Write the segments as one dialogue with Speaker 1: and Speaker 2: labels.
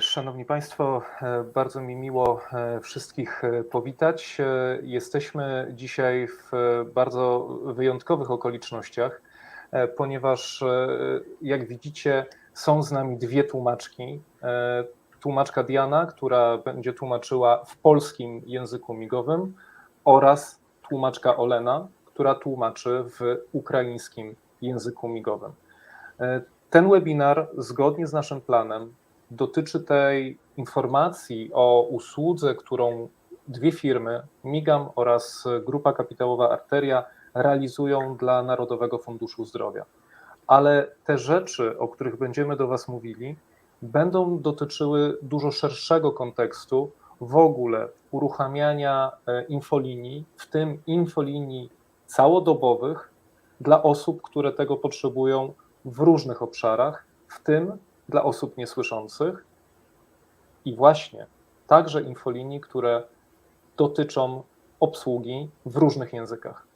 Speaker 1: Szanowni Państwo, e, bardzo mi miło e, wszystkich e, powitać. Jesteśmy dzisiaj w bardzo wyjątkowych okolicznościach, ponieważ jak widzicie, są z nami dwie tłumaczki. Tłumaczka Diana, która będzie tłumaczyła w polskim języku migowym, oraz tłumaczka Olena, która tłumaczy w ukraińskim języku migowym. Ten webinar, zgodnie z naszym planem, dotyczy tej informacji o usłudze, którą dwie firmy, Migam oraz grupa kapitałowa Arteria, realizują dla Narodowego Funduszu Zdrowia. Ale te rzeczy, o których będziemy do Was mówili, będą dotyczyły dużo szerszego kontekstu w ogóle uruchamiania e, infolinii, w tym infolinii całodobowych dla osób, które tego potrzebują w różnych obszarach, w tym dla osób niesłyszących i właśnie także infolinii, które dotyczą obsługi w różnych językach.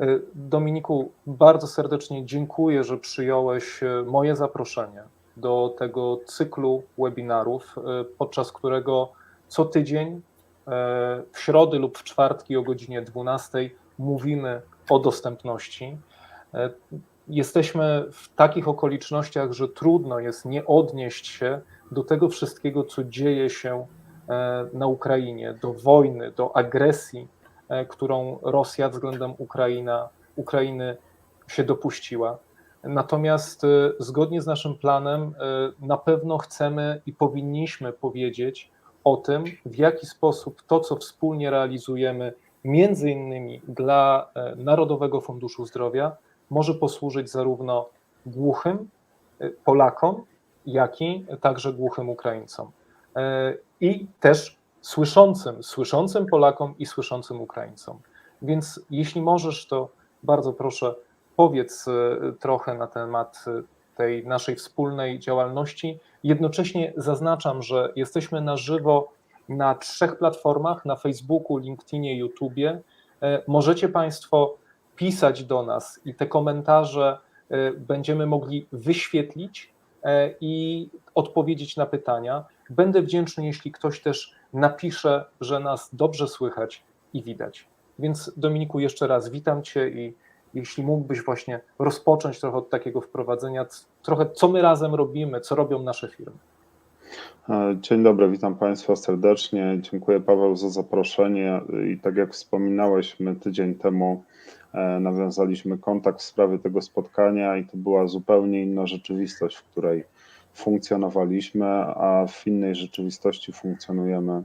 Speaker 1: Y, Dominiku, bardzo serdecznie dziękuję, że przyjąłeś y, moje zaproszenie do tego cyklu webinarów, y, podczas którego co tydzień w środy lub w czwartki o godzinie 12 mówimy o dostępności jesteśmy w takich okolicznościach, że trudno jest nie odnieść się do tego wszystkiego, co dzieje się e, na Ukrainie, do wojny, do agresji, e, którą Rosja względem Ukraina, Ukrainy się dopuściła. Natomiast e, zgodnie z naszym planem, na pewno chcemy i powinniśmy powiedzieć o tym, w jaki sposób to, co wspólnie realizujemy, między innymi dla Narodowego Funduszu Zdrowia, może posłużyć zarówno głuchym y, Polakom, jak i także głuchym Ukraińcom. Y, I też słyszącym, słyszącym Polakom i słyszącym Ukraińcom. Więc jeśli możesz, to bardzo proszę, powiedz y, trochę na temat tej naszej wspólnej działalności. Jednocześnie zaznaczam, że jesteśmy na żywo na trzech platformach: na Facebooku, LinkedInie, YouTubie. Możecie Państwo pisać do nas i te komentarze y, będziemy mogli wyświetlić e, i odpowiedzieć na pytania. Będę wdzięczny, jeśli ktoś też napisze, że nas dobrze słychać i widać. Więc Dominiku, jeszcze raz witam Cię i jeśli mógłbyś właśnie rozpocząć trochę od takiego wprowadzenia, trochę co my razem robimy, co robią nasze firmy.
Speaker 2: E, dzień dobry, witam Państwa serdecznie. Dziękuję Paweł za zaproszenie. I tak jak wspominałeś, my tydzień temu E, nawiązaliśmy kontakt w sprawie tego spotkania i to była zupełnie inna rzeczywistość, w której funkcjonowaliśmy, a w innej rzeczywistości funkcjonujemy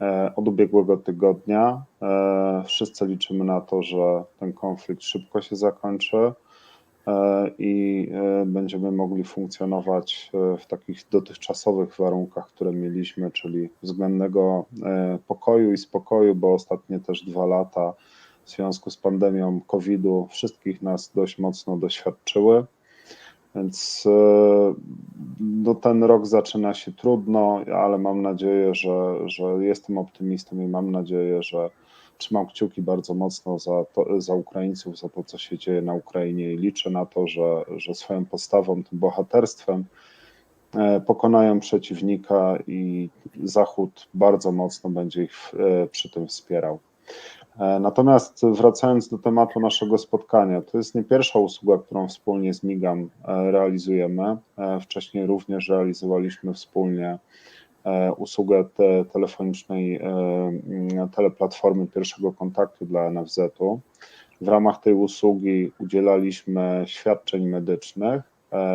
Speaker 2: e, od ubiegłego tygodnia. E, wszyscy liczymy na to, że ten konflikt szybko się zakończy i będziemy mogli funkcjonować w takich dotychczasowych warunkach, które mieliśmy, czyli względnego pokoju i spokoju, bo ostatnie też dwa lata w związku z pandemią COVID-u wszystkich nas dość mocno doświadczyły. Więc e, no, ten rok zaczyna się trudno, ale mam nadzieję, że, że jestem optymistą i mam nadzieję, że trzymam kciuki bardzo mocno za, to, za Ukraińców, za to, co się dzieje na Ukrainie i liczę na to, że, że swoją postawą, tym bohaterstwem e, pokonają przeciwnika i Zachód bardzo mocno będzie ich e, przy tym wspierał. E, natomiast wracając do tematu naszego spotkania, to jest nie pierwsza usługa, którą wspólnie z Migam e, realizujemy. E, wcześniej również realizowaliśmy wspólnie usługę te, telefonicznej teleplatformy pierwszego kontaktu dla NFZ-u. W ramach tej usługi udzielaliśmy świadczeń medycznych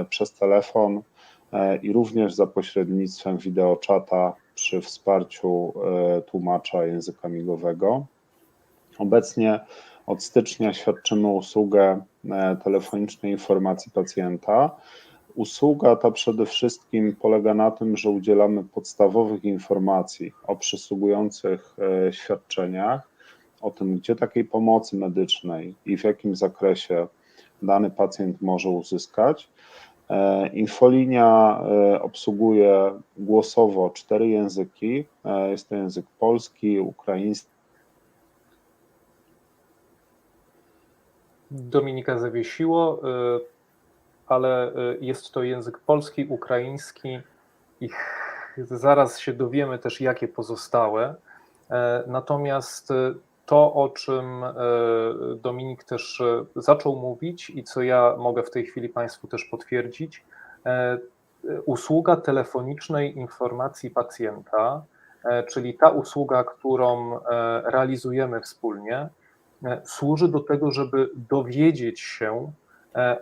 Speaker 2: przez telefon i również za pośrednictwem wideoczata przy wsparciu tłumacza języka migowego. Obecnie od stycznia świadczymy usługę e, telefonicznej informacji pacjenta. Usługa ta przede wszystkim polega na tym, że udzielamy podstawowych informacji o przysługujących e, świadczeniach, o tym, gdzie takiej pomocy medycznej i w jakim zakresie dany pacjent może uzyskać. E, infolinia obsługuje głosowo cztery języki. Jest to język polski, ukraiński,
Speaker 1: Dominika zawiesiło, y, ale y, jest to język polski, ukraiński i zaraz się dowiemy też, jakie pozostałe. Natomiast to, o czym Dominik też zaczął mówić i co ja mogę w tej chwili Państwu też potwierdzić, usługa telefonicznej informacji pacjenta, czyli ta usługa, którą realizujemy wspólnie, służy do tego, żeby dowiedzieć się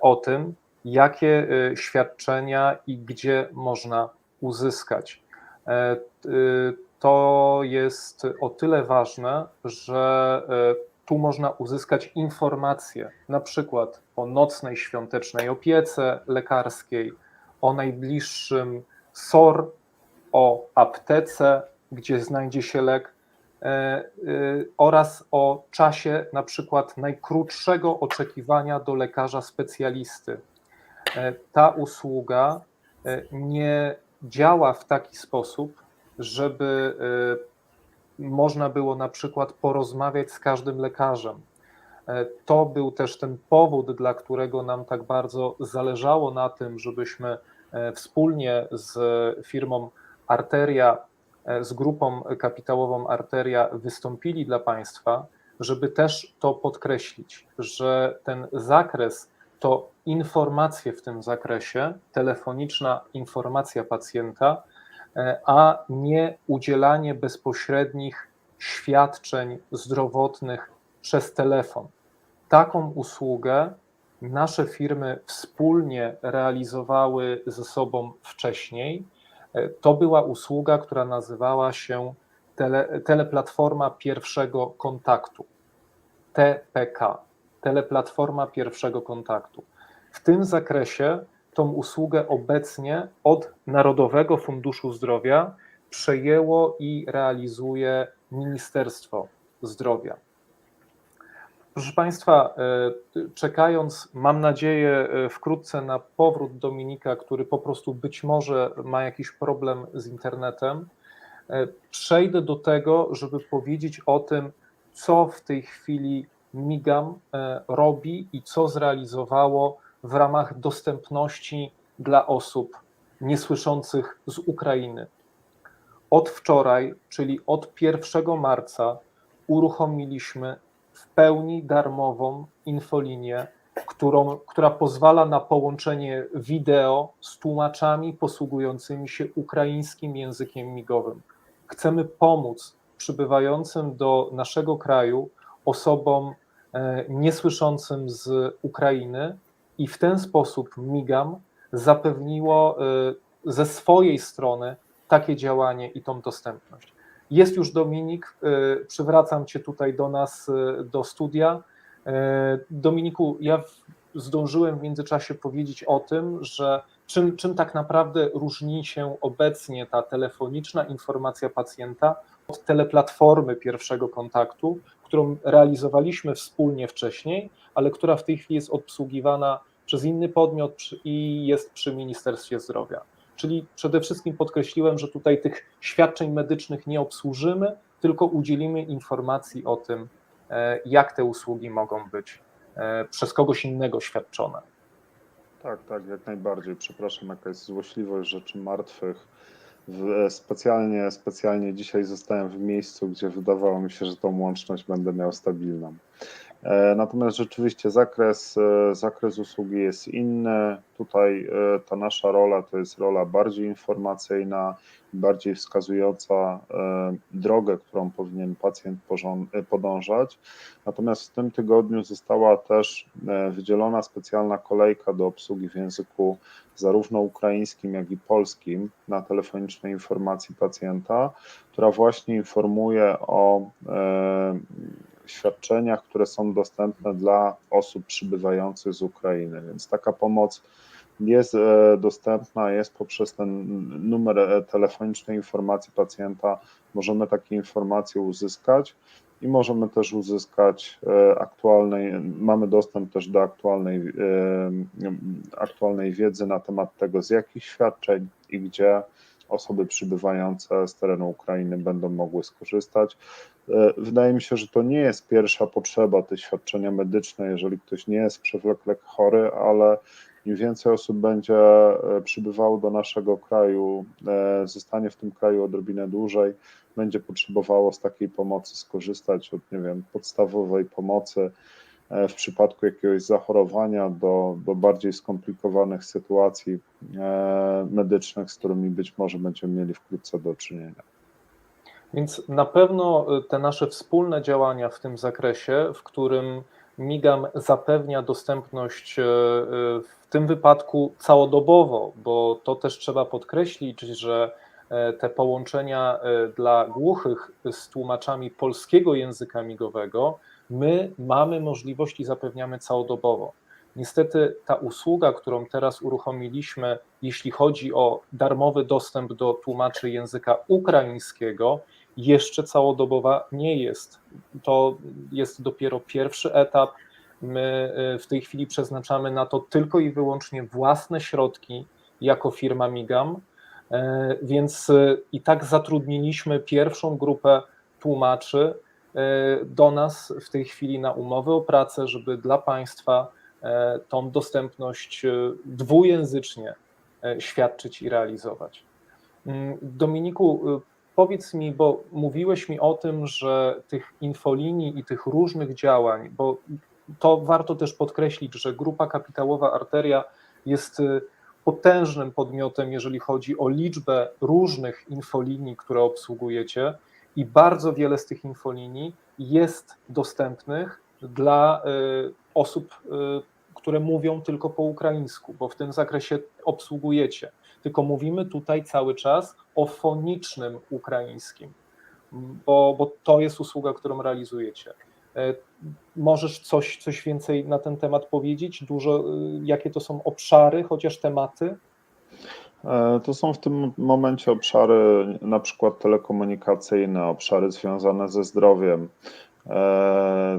Speaker 1: o tym, jakie świadczenia i gdzie można uzyskać. To jest o tyle ważne, że tu można uzyskać informacje, na przykład o nocnej świątecznej opiece lekarskiej, o najbliższym SOR, o aptece, gdzie znajdzie się lek, oraz o czasie na przykład najkrótszego oczekiwania do lekarza specjalisty. Ta usługa nie działa w taki sposób, żeby można było na przykład porozmawiać z każdym lekarzem. To był też ten powód, dla którego nam tak bardzo zależało na tym, żebyśmy wspólnie z firmą Arteria, z grupą kapitałową Arteria wystąpili dla Państwa, żeby też to podkreślić, że ten zakres to informacje w tym zakresie, telefoniczna informacja pacjenta, a nie udzielanie bezpośrednich świadczeń zdrowotnych przez telefon. Taką usługę nasze firmy wspólnie realizowały ze sobą wcześniej. To była usługa, która nazywała się tele, Teleplatforma Pierwszego Kontaktu. TPK, Teleplatforma Pierwszego Kontaktu. W tym zakresie tą usługę obecnie od Narodowego Funduszu Zdrowia przejęło i realizuje Ministerstwo Zdrowia. Proszę Państwa, czekając, mam nadzieję, wkrótce na powrót Dominika, który po prostu być może ma jakiś problem z internetem, przejdę do tego, żeby powiedzieć o tym, co w tej chwili MIGAM robi i co zrealizowało w ramach dostępności dla osób niesłyszących z Ukrainy. Od wczoraj, czyli od 1 marca, uruchomiliśmy w pełni darmową infolinię, którą, która pozwala na połączenie wideo z tłumaczami posługującymi się ukraińskim językiem migowym. Chcemy pomóc przybywającym do naszego kraju osobom niesłyszącym z Ukrainy i w ten sposób MIGAM zapewniło ze swojej strony takie działanie i tą dostępność. Jest już Dominik, przywracam Cię tutaj do nas, do studia. Dominiku, ja zdążyłem w międzyczasie powiedzieć o tym, że czym, czym tak naprawdę różni się obecnie ta telefoniczna informacja pacjenta od teleplatformy pierwszego kontaktu, którą realizowaliśmy wspólnie wcześniej, ale która w tej chwili jest obsługiwana przez inny podmiot i jest przy Ministerstwie Zdrowia. Czyli przede wszystkim podkreśliłem, że tutaj tych świadczeń medycznych nie obsłużymy, tylko udzielimy informacji o tym, jak te usługi mogą być przez kogoś innego świadczone.
Speaker 2: Tak, tak, jak najbardziej. Przepraszam, jaka jest złośliwość rzeczy martwych. Specjalnie, specjalnie dzisiaj zostałem w miejscu, gdzie wydawało mi się, że tą łączność będę miał stabilną. Natomiast rzeczywiście zakres, zakres usługi jest inny. Tutaj ta nasza rola to jest rola bardziej informacyjna, bardziej wskazująca drogę, którą powinien pacjent podążać. Natomiast w tym tygodniu została też wydzielona specjalna kolejka do obsługi w języku zarówno ukraińskim, jak i polskim na telefonicznej informacji pacjenta, która właśnie informuje o świadczeniach, które są dostępne dla osób przybywających z Ukrainy. Więc taka pomoc jest dostępna, jest poprzez ten numer telefonicznej informacji pacjenta. Możemy takie informacje uzyskać i możemy też uzyskać aktualnej, mamy dostęp też do aktualnej, aktualnej wiedzy na temat tego, z jakich świadczeń i gdzie osoby przybywające z terenu Ukrainy będą mogły skorzystać. E, Wydaje mi się, że to nie jest pierwsza potrzeba te świadczenia medyczne, jeżeli ktoś nie jest przewlekle chory, ale im więcej osób będzie e, przybywało do naszego kraju, e, zostanie w tym kraju odrobinę dłużej, będzie potrzebowało z takiej pomocy skorzystać od, nie wiem, podstawowej pomocy w przypadku jakiegoś zachorowania do, do bardziej skomplikowanych sytuacji medycznych, z którymi być może będziemy mieli wkrótce do czynienia.
Speaker 1: Więc na pewno y, te nasze wspólne działania w tym zakresie, w którym MIGAM zapewnia dostępność y, y, w tym wypadku całodobowo, bo to też trzeba podkreślić, że e, te połączenia e, dla głuchych z tłumaczami polskiego języka migowego my mamy możliwość i zapewniamy całodobowo. Niestety ta usługa, którą teraz uruchomiliśmy, jeśli chodzi o darmowy dostęp do tłumaczy języka ukraińskiego, jeszcze całodobowa nie jest. To jest dopiero pierwszy etap. My y, w tej chwili przeznaczamy na to tylko i wyłącznie własne środki jako firma Migam, E, więc y, i tak zatrudniliśmy pierwszą grupę tłumaczy y, do nas w tej chwili na umowy o pracę, żeby dla Państwa tą dostępność y, dwujęzycznie świadczyć i realizować. Mm, Dominiku, y, powiedz mi, bo mówiłeś mi o tym, że tych infolinii i tych różnych działań, bo to warto też podkreślić, że grupa kapitałowa Arteria jest y, potężnym podmiotem, jeżeli chodzi o liczbę różnych infolinii, które obsługujecie, i bardzo wiele z tych infolinii jest dostępnych dla y, osób, y, które mówią tylko po ukraińsku, bo w tym zakresie obsługujecie. Tylko mówimy tutaj cały czas o fonicznym ukraińskim, bo, bo to jest usługa, którą realizujecie. E, Możesz coś, coś więcej na ten temat powiedzieć? Dużo, y, jakie to są obszary, chociaż tematy?
Speaker 2: E, To są w tym momencie obszary na przykład telekomunikacyjne, obszary związane ze zdrowiem. E,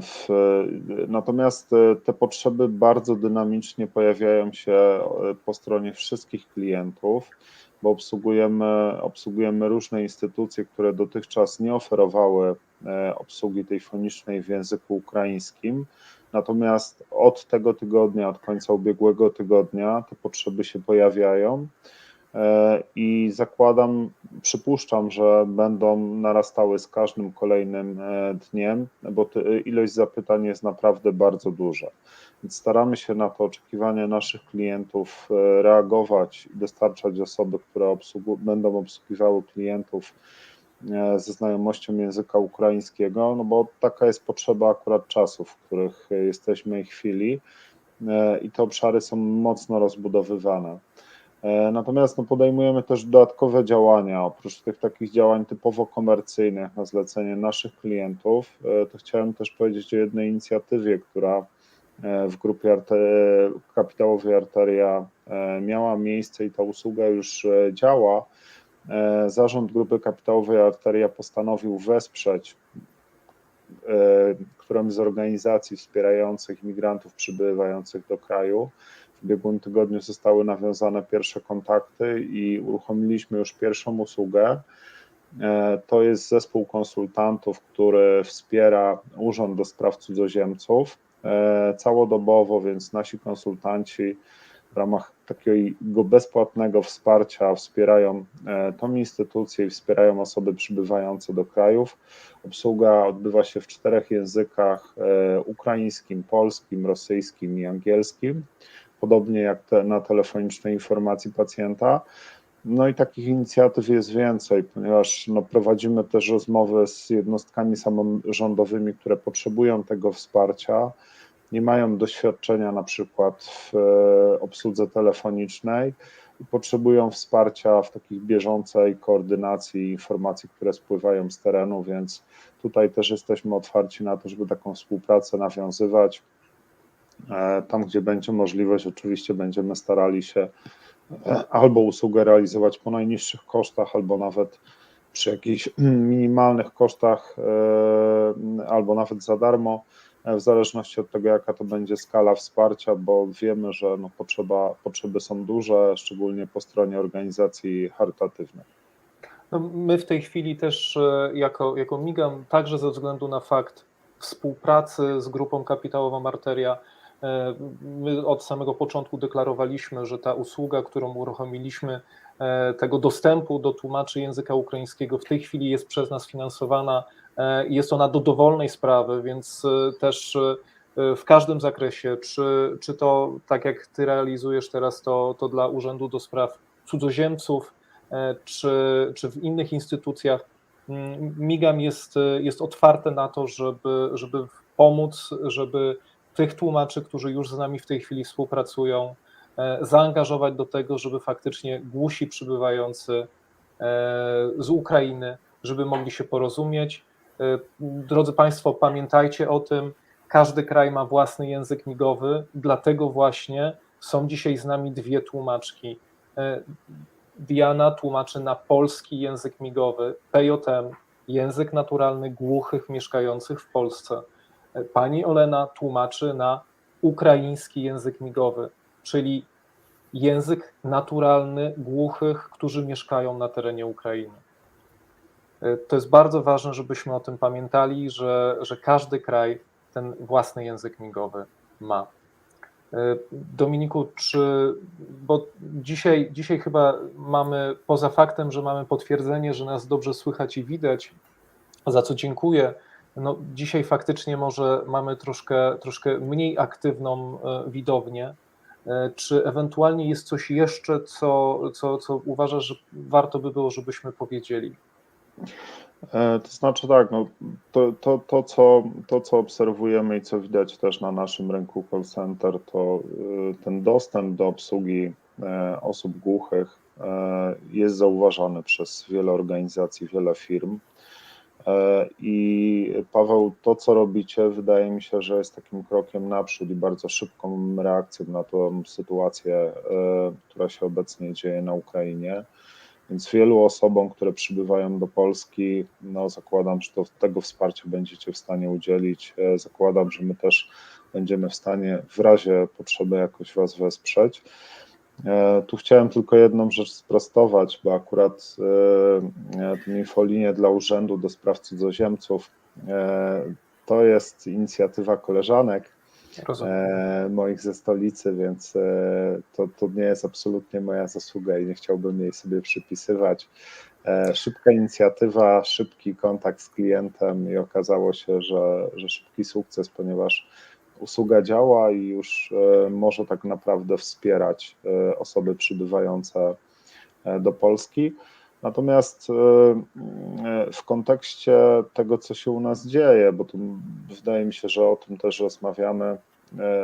Speaker 2: natomiast e, te potrzeby bardzo dynamicznie pojawiają się e, po stronie wszystkich klientów, bo obsługujemy, obsługujemy różne instytucje, które dotychczas nie oferowały obsługi tej fonicznej w języku ukraińskim. Natomiast od tego tygodnia, od końca ubiegłego tygodnia, te potrzeby się pojawiają. E, I zakładam, przypuszczam, że będą narastały z każdym kolejnym e, dniem, bo ilość zapytań jest naprawdę bardzo duża. Więc staramy się na to oczekiwania naszych klientów e, reagować dostarczać osoby, które obsługu, będą obsługiwały klientów ze znajomością języka ukraińskiego, no bo taka jest potrzeba akurat czasów, w których jesteśmy i chwili i te obszary są mocno rozbudowywane. E, Natomiast no, podejmujemy też dodatkowe działania, oprócz tych takich działań typowo komercyjnych na zlecenie naszych klientów, e, to chciałem też powiedzieć o jednej inicjatywie, która e, w grupie kapitałowej Arteria miała miejsce i ta usługa już działa. Zarząd grupy kapitałowej Arteria postanowił wesprzeć którąś z organizacji wspierających imigrantów przybywających do kraju. W ubiegłym tygodniu zostały nawiązane pierwsze kontakty i uruchomiliśmy już pierwszą usługę. E, To jest zespół konsultantów, który wspiera Urząd do Spraw Cudzoziemców e, całodobowo, więc nasi konsultanci w ramach takiego bezpłatnego wsparcia wspierają e, tą instytucję i wspierają osoby przybywające do krajów. Obsługa odbywa się w czterech językach: ukraińskim, polskim, rosyjskim i angielskim, podobnie jak te, na telefonicznej informacji pacjenta. No i takich inicjatyw jest więcej, ponieważ no, prowadzimy też rozmowy z jednostkami samorządowymi, które potrzebują tego wsparcia nie mają doświadczenia na przykład w e, obsłudze telefonicznej i potrzebują wsparcia w takiej bieżącej koordynacji informacji, które spływają z terenu, więc tutaj też jesteśmy otwarci na to, żeby taką współpracę nawiązywać. E, Tam, gdzie będzie możliwość, oczywiście będziemy starali się e, albo usługę realizować po najniższych kosztach, albo nawet przy jakichś minimalnych kosztach, albo nawet za darmo w zależności od tego, jaka to będzie skala wsparcia, bo wiemy, że no potrzeba, potrzeby są duże, szczególnie po stronie organizacji charytatywnych.
Speaker 1: No, my w tej chwili też e, jako, jako Migam, także ze względu na fakt współpracy z grupą kapitałową Arteria, e, my od samego początku deklarowaliśmy, że ta usługa, którą uruchomiliśmy, e, tego dostępu do tłumaczy języka ukraińskiego w tej chwili jest przez nas finansowana i jest ona do dowolnej sprawy, więc też w każdym zakresie, czy, czy to tak jak ty realizujesz teraz to, to dla Urzędu do Spraw Cudzoziemców, czy, czy w innych instytucjach, Migam jest, jest otwarte na to, żeby, żeby pomóc, żeby tych tłumaczy, którzy już z nami w tej chwili współpracują, zaangażować do tego, żeby faktycznie głusi przybywający z Ukrainy, żeby mogli się porozumieć. Drodzy Państwo, pamiętajcie o tym, każdy kraj ma własny język migowy, dlatego właśnie są dzisiaj z nami dwie tłumaczki. Diana tłumaczy na polski język migowy, PJM, język naturalny głuchych mieszkających w Polsce. Pani Olena tłumaczy na ukraiński język migowy, czyli język naturalny głuchych, którzy mieszkają na terenie Ukrainy. To jest bardzo ważne, żebyśmy o tym pamiętali, że, że każdy kraj ten własny język migowy ma. Dominiku, czy, bo dzisiaj, dzisiaj chyba mamy, poza faktem, że mamy potwierdzenie, że nas dobrze słychać i widać, za co dziękuję, no dzisiaj faktycznie może mamy troszkę, troszkę mniej aktywną widownię. Czy ewentualnie jest coś jeszcze, co, co, co uważasz, że warto by było, żebyśmy powiedzieli?
Speaker 2: To znaczy tak, no, to, to, to, co, to co obserwujemy i co widać też na naszym rynku call center, to ten dostęp do obsługi osób głuchych jest zauważany przez wiele organizacji, wiele firm. I Paweł, to co robicie, wydaje mi się, że jest takim krokiem naprzód i bardzo szybką reakcją na tą sytuację, która się obecnie dzieje na Ukrainie. Więc wielu osobom, które przybywają do Polski, no zakładam, że to, tego wsparcia będziecie w stanie udzielić. Zakładam, że my też będziemy w stanie w razie potrzeby jakoś Was wesprzeć. Tu chciałem tylko jedną rzecz sprostować, bo akurat tę infolinię dla Urzędu do Spraw Cudzoziemców to jest inicjatywa koleżanek
Speaker 1: Rozumiem.
Speaker 2: moich ze stolicy, więc to, to nie jest absolutnie moja zasługa i nie chciałbym jej sobie przypisywać. Szybka inicjatywa, szybki kontakt z klientem i okazało się, że, że szybki sukces, ponieważ usługa działa i już może tak naprawdę wspierać osoby przybywające do Polski. Natomiast w kontekście tego, co się u nas dzieje, bo tu wydaje mi się, że o tym też rozmawiamy,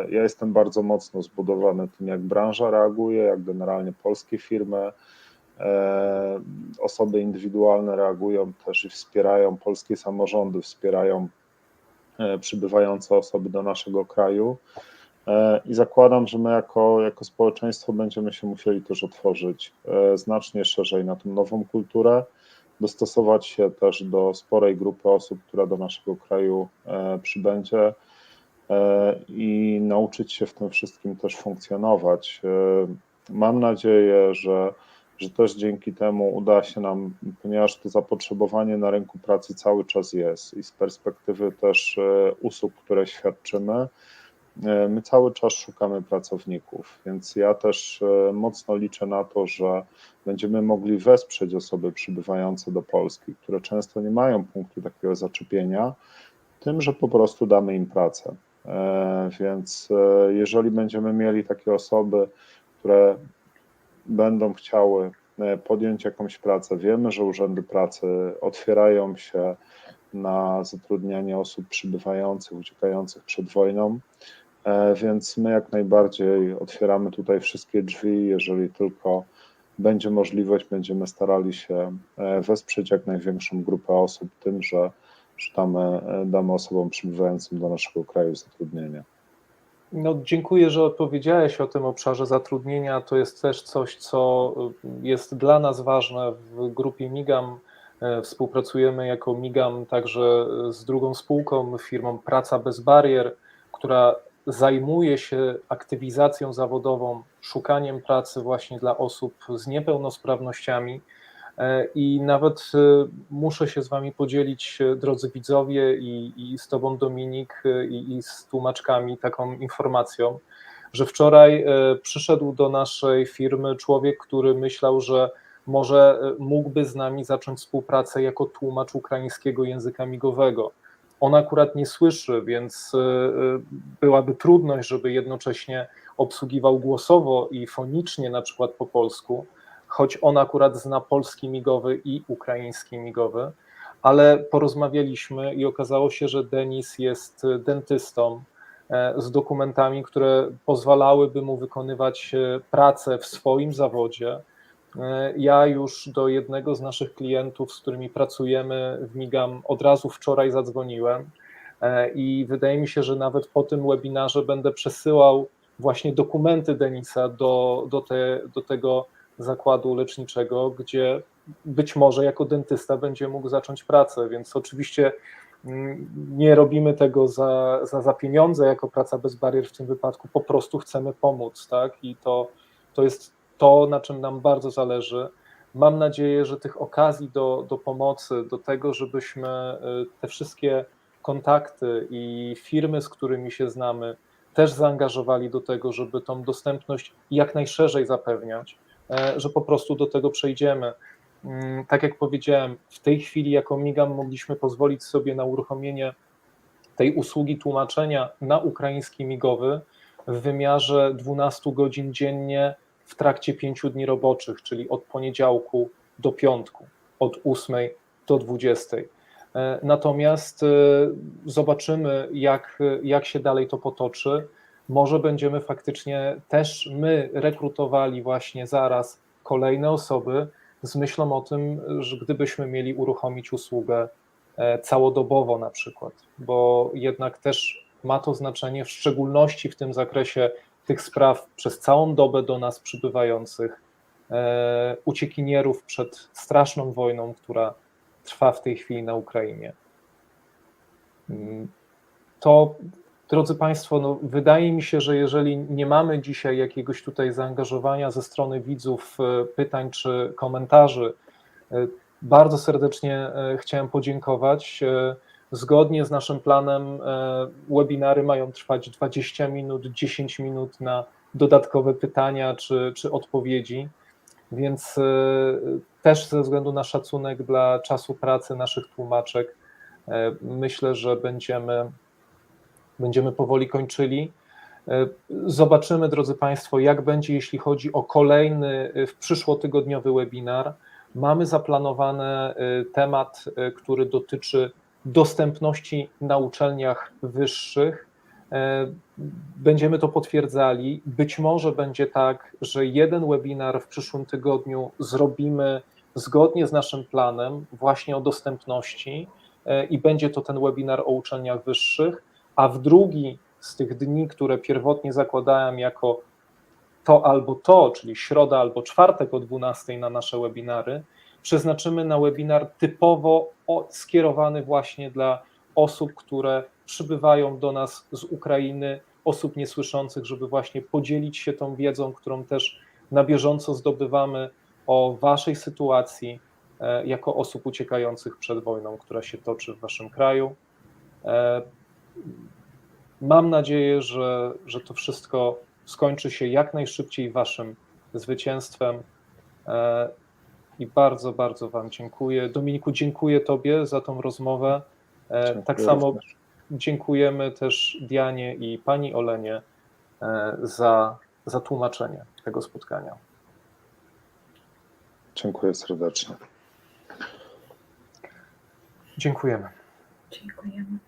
Speaker 2: ja jestem bardzo mocno zbudowany tym, jak branża reaguje, jak generalnie polskie firmy, osoby indywidualne reagują też i wspierają, polskie samorządy wspierają przybywające osoby do naszego kraju. I zakładam, że my jako, jako społeczeństwo będziemy się musieli też otworzyć znacznie szerzej na tą nową kulturę, dostosować się też do sporej grupy osób, która do naszego kraju przybędzie i nauczyć się w tym wszystkim też funkcjonować. Mam nadzieję, że, że też dzięki temu uda się nam, ponieważ to zapotrzebowanie na rynku pracy cały czas jest i z perspektywy też usług, które świadczymy, My cały czas szukamy pracowników, więc ja też mocno liczę na to, że będziemy mogli wesprzeć osoby przybywające do Polski, które często nie mają punktu takiego zaczepienia, tym, że po prostu damy im pracę. Więc jeżeli będziemy mieli takie osoby, które będą chciały podjąć jakąś pracę, wiemy, że urzędy pracy otwierają się na zatrudnianie osób przybywających, uciekających przed wojną, więc my jak najbardziej otwieramy tutaj wszystkie drzwi. Jeżeli tylko będzie możliwość, będziemy starali się wesprzeć jak największą grupę osób tym, że, że damy, damy osobom przybywającym do naszego kraju zatrudnienie.
Speaker 1: No, dziękuję, że odpowiedziałeś o tym obszarze zatrudnienia. To jest też coś, co jest dla nas ważne w grupie Migam. E, Współpracujemy jako Migam także z drugą spółką, firmą Praca Bez Barier, która zajmuje się aktywizacją zawodową, szukaniem pracy właśnie dla osób z niepełnosprawnościami. E, I nawet e, muszę się z Wami podzielić, e, drodzy widzowie, i, i z Tobą, Dominik, i, i z tłumaczkami, taką informacją, że wczoraj przyszedł do naszej firmy człowiek, który myślał, że może mógłby z nami zacząć współpracę jako tłumacz ukraińskiego języka migowego. On akurat nie słyszy, więc byłaby trudność, żeby jednocześnie obsługiwał głosowo i fonicznie, na przykład po polsku, choć on akurat zna polski migowy i ukraiński migowy, ale porozmawialiśmy i okazało się, że Denis jest dentystą e, z dokumentami, które pozwalałyby mu wykonywać e, pracę w swoim zawodzie. E, Ja już do jednego z naszych klientów, z którymi pracujemy w Migam, od razu wczoraj zadzwoniłem i wydaje mi się, że nawet po tym webinarze będę przesyłał właśnie dokumenty Denisa do, do, te, do tego zakładu leczniczego, gdzie być może jako dentysta będzie mógł zacząć pracę, więc oczywiście mm, nie robimy tego za, za, za pieniądze jako praca bez barier w tym wypadku, po prostu chcemy pomóc, tak? I to, to jest to, na czym nam bardzo zależy. Mam nadzieję, że tych okazji do, do pomocy, do tego, żebyśmy y, te wszystkie kontakty i firmy, z którymi się znamy, też zaangażowali do tego, żeby tą dostępność jak najszerzej zapewniać, że po prostu do tego przejdziemy. Mm, Tak jak powiedziałem, w tej chwili jako Migam mogliśmy pozwolić sobie na uruchomienie tej usługi tłumaczenia na ukraiński migowy w wymiarze 12 godzin dziennie w trakcie 5 dni roboczych, czyli od poniedziałku do piątku, od 8 do 20. E, Natomiast e, zobaczymy, jak, jak się dalej to potoczy. Może będziemy faktycznie też my rekrutowali właśnie zaraz kolejne osoby z myślą o tym, że gdybyśmy mieli uruchomić usługę e, całodobowo na przykład, bo jednak też ma to znaczenie w szczególności w tym zakresie tych spraw przez całą dobę do nas przybywających e, uciekinierów przed straszną wojną, która trwa w tej chwili na Ukrainie. Mm, To, drodzy Państwo, no, wydaje mi się, że jeżeli nie mamy dzisiaj jakiegoś tutaj zaangażowania ze strony widzów, e, pytań czy komentarzy, e, bardzo serdecznie e, chciałem podziękować. Zgodnie z naszym planem webinary mają trwać 20 minut, 10 minut na dodatkowe pytania czy, czy odpowiedzi, więc też ze względu na szacunek dla czasu pracy naszych tłumaczek, myślę, że będziemy, będziemy powoli kończyli. E, Zobaczymy, drodzy Państwo, jak będzie, jeśli chodzi o kolejny e, w przyszłotygodniowy webinar. Mamy zaplanowany e, temat, który dotyczy dostępności na uczelniach wyższych. Będziemy to potwierdzali. Być może będzie tak, że jeden webinar w przyszłym tygodniu zrobimy zgodnie z naszym planem, właśnie o dostępności, i będzie to ten webinar o uczelniach wyższych, a w drugi z tych dni, które pierwotnie zakładałem jako to albo to, czyli środa albo czwartek o 12 na nasze webinary, przeznaczymy na webinar typowo skierowany właśnie dla osób, które przybywają do nas z Ukrainy, osób niesłyszących, żeby właśnie podzielić się tą wiedzą, którą też na bieżąco zdobywamy o Waszej sytuacji e, jako osób uciekających przed wojną, która się toczy w Waszym kraju. Mam nadzieję, że, że to wszystko skończy się jak najszybciej Waszym zwycięstwem. E, I bardzo, bardzo Wam dziękuję. Dominiku, dziękuję Tobie za tą rozmowę. E,
Speaker 2: Dziękuję
Speaker 1: Tak samo
Speaker 2: również.
Speaker 1: dziękujemy też Dianie i Pani Olenie e, za, za tłumaczenie tego spotkania.
Speaker 2: Dziękuję serdecznie.
Speaker 1: Dziękujemy.
Speaker 3: Dziękujemy.